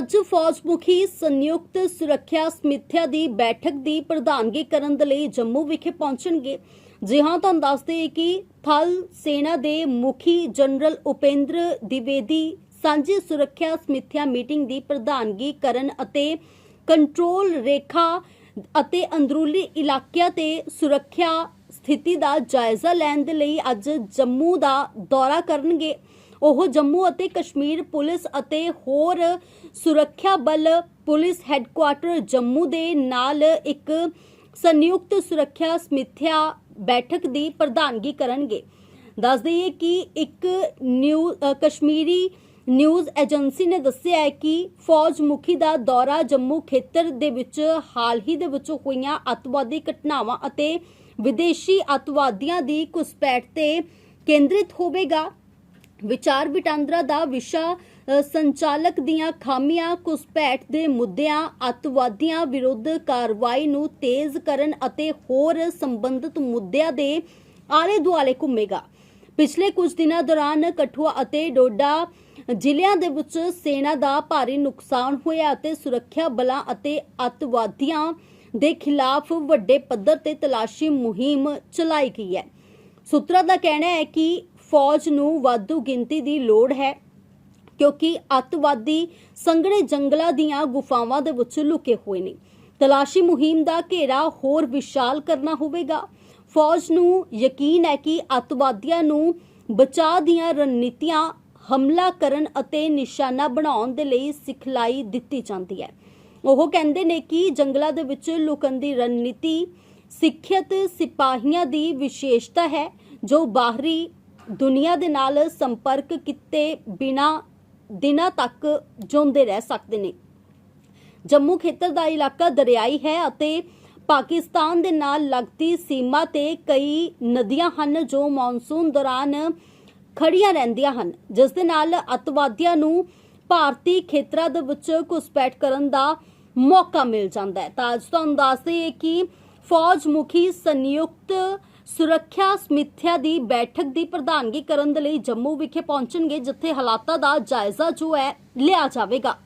ਅੱਜ ਫੌਜ ਮੁਖੀ ਸੰਯੁਕਤ ਸੁਰੱਖਿਆ ਸਮੀਖਿਆ ਦੀ ਬੈਠਕ ਦੀ ਪ੍ਰਧਾਨਗੀ ਕਰਨ ਦੇ ਲਈ ਜੰਮੂ ਵਿਖੇ ਪਹੁੰਚਣਗੇ। ਜੀ ਹਾਂ, ਤੁਹਾਨੂੰ ਦੱਸਦੇ ਕਿ ਥਲ ਸੈਨਾ ਦੇ ਮੁਖੀ ਜਨਰਲ ਉਪੇਂਦਰ ਦਿਵੇਦੀ ਸਾਂਝੀ ਸੁਰੱਖਿਆ ਸਮੀਖਿਆ ਮੀਟਿੰਗ ਦੀ ਪ੍ਰਧਾਨਗੀ ਕਰਨ ਅਤੇ ਕੰਟਰੋਲ ਰੇਖਾ ਅਤੇ ਅੰਦਰੂਨੀ ਇਲਾਕਿਆਂ ਤੇ ਸੁਰੱਖਿਆ ਸਥਿਤੀ ਦਾ ਜਾਇਜ਼ਾ ਲੈਣ ਦੇ ਲਈ ਅੱਜ ਜੰਮੂ ਦਾ ਦੌਰਾ ਕਰਨਗੇ। ਉਹ ਜੰਮੂ ਅਤੇ ਕਸ਼ਮੀਰ ਪੁਲਿਸ ਅਤੇ ਹੋਰ ਸੁਰੱਖਿਆ ਬਲ ਪੁਲਿਸ ਹੈੱਡਕੁਆਰਟਰ ਜੰਮੂ ਦੇ ਨਾਲ ਇੱਕ ਸੰਯੁਕਤ ਸੁਰੱਖਿਆ ਸਮੀਖਿਆ ਬੈਠਕ ਦੀ ਪ੍ਰਧਾਨਗੀ ਕਰਨਗੇ। ਦੱਸ ਦਈਏ ਕਿ ਇੱਕ ਨਿਊ ਕਸ਼ਮੀਰੀ ਨਿਊਜ਼ ਏਜੰਸੀ ਨੇ ਦੱਸਿਆ ਹੈ ਕਿ ਫੌਜ ਮੁਖੀ ਦਾ ਦੌਰਾ ਜੰਮੂ ਖੇਤਰ ਦੇ ਵਿੱਚ ਹਾਲ ਹੀ ਦੇ ਵਿੱਚ ਹੋਈਆਂ ਅੱਤਵਾਦੀ ਘਟਨਾਵਾਂ ਅਤੇ ਵਿਦੇਸ਼ੀ ਅੱਤਵਾਦੀਆਂ ਦੀ ਘੁਸਪੈਠ ਤੇ ਕੇਂਦਰਿਤ ਹੋਵੇਗਾ। ਵਿਚਾਰ ਵਟਾਂਦਰਾ ਦਾ ਵਿਸ਼ਾ ਸੰਚਾਲਕ ਦੀਆਂ ਖਾਮੀਆਂ, ਘੁਸਪੈਠ ਦੇ ਮੁੱਦਿਆਂ, ਅੱਤਵਾਦੀਆਂ ਵਿਰੁੱਧ ਕਾਰਵਾਈ ਨੂੰ ਤੇਜ਼ ਕਰਨ ਅਤੇ ਹੋਰ ਸੰਬੰਧਿਤ ਮੁੱਦਿਆਂ ਦੇ ਆਲੇ ਦੁਆਲੇ ਘੁੰਮੇਗਾ। ਪਿਛਲੇ ਕੁਝ ਦਿਨਾਂ ਦੌਰਾਨ ਕਠੂਆ ਅਤੇ ਡੋਡਾ ਜ਼ਿਲ੍ਹਿਆਂ ਦੇ ਵਿੱਚ ਸੈਨਾ ਦਾ ਭਾਰੀ ਨੁਕਸਾਨ ਹੋਇਆ ਅਤੇ ਸੁਰੱਖਿਆ ਬਲਾਂ ਅਤੇ ਅੱਤਵਾਦੀਆਂ ਦੇ ਖਿਲਾਫ ਵੱਡੇ ਪੱਧਰ ਤੇ ਤਲਾਸ਼ੀ ਮੁਹਿੰਮ ਚਲਾਈ ਗਈ ਹੈ। ਸੂਤਰਾਂ ਦਾ ਕਹਿਣਾ ਹੈ ਕਿ ਫੌਜ ਨੂੰ ਵਾਧੂ ਗਿਣਤੀ ਦੀ ਲੋੜ ਹੈ, ਕਿਉਂਕਿ ਅੱਤਵਾਦੀ ਸੰਘਣੇ ਜੰਗਲਾਂ ਦੀਆਂ ਗੁਫਾਵਾਂ ਦੇ ਵਿੱਚ ਲੁਕੇ ਹੋਏ ਨੇ। ਤਲਾਸ਼ੀ ਮੁਹਿੰਮ ਦਾ ਘੇਰਾ ਹੋਰ ਵਿਸ਼ਾਲ ਕਰਨਾ ਹੋਵੇਗਾ। ਫੌਜ ਨੂੰ ਯਕੀਨ ਹੈ ਕਿ ਅੱਤਵਾਦੀਆਂ ਨੂੰ ਬਚਾਅ ਦੀਆਂ ਰਣਨੀਤੀਆਂ ਹਮਲਾ ਕਰਨ ਅਤੇ ਨਿਸ਼ਾਨਾ ਬਣਾਉਣ ਦੇ ਲਈ ਸਿਖਲਾਈ ਦਿੱਤੀ ਜਾਂਦੀ ਹੈ। ਉਹ ਕਹਿੰਦੇ ਨੇ ਕਿ ਜੰਗਲਾਂ ਦੇ ਵਿੱਚ ਲੁਕਣ ਦੀ ਰਣਨੀਤੀ ਸਿੱਖਿਅਤ ਸਿਪਾਹੀਆਂ ਦੀ ਵਿਸ਼ੇਸ਼ਤਾ ਹੈ, ਜੋ ਬਾਹਰੀ ਦੁਨੀਆ ਦੇ ਨਾਲ ਸੰਪਰਕ ਕੀਤੇ ਬਿਨਾ ਦਿਨਾਂ ਤੱਕ ਜਿਉਂਦੇ ਰਹਿ ਸਕਦੇ ਨੇ। ਜੰਮੂ ਖੇਤਰ ਦਾ ਇਲਾਕਾ ਦਰਿਆਈ ਹੈ ਅਤੇ ਪਾਕਿਸਤਾਨ ਦੇ ਨਾਲ ਲੱਗਦੀ ਸੀਮਾ ਤੇ ਕਈ ਨਦੀਆਂ ਹਨ ਜੋ ਮੌਨਸੂਨ ਦੌਰਾਨ ਖੜੀਆਂ ਰਹਿੰਦੀਆਂ ਹਨ। ਜਿਸ ਦੇ ਨਾਲ ਅਤਵਾਦੀਆਂ ਨੂੰ ਭਾਰਤੀ ਖੇਤਰਾਂ ਦੇ ਵਿੱਚ ਘੁਸਪੈਠ ਕਰਨ ਦਾ ਮੌਕਾ ਮਿਲ ਜਾਂਦਾ ਹੈ। ਤਾਂ ਅੱਜ ਤੁਹਾਨੂੰ ਦੱਸਦੇ ਕਿ ਫੌਜ ਮੁਖੀ ਸੰਯੁਕਤ ਸੁਰੱਖਿਆ ਸਮੀਖਿਆ ਦੀ ਬੈਠਕ ਦੀ ਪ੍ਰਧਾਨਗੀ ਕਰਨ ਦੇ ਲਈ ਜੰਮੂ ਵਿਖੇ ਪਹੁੰਚਣਗੇ, ਜਿੱਥੇ ਹਾਲਾਤਾਂ ਦਾ ਜਾਇਜ਼ਾ ਜੋ ਹੈ, ਲਿਆ ਜਾਵੇਗਾ।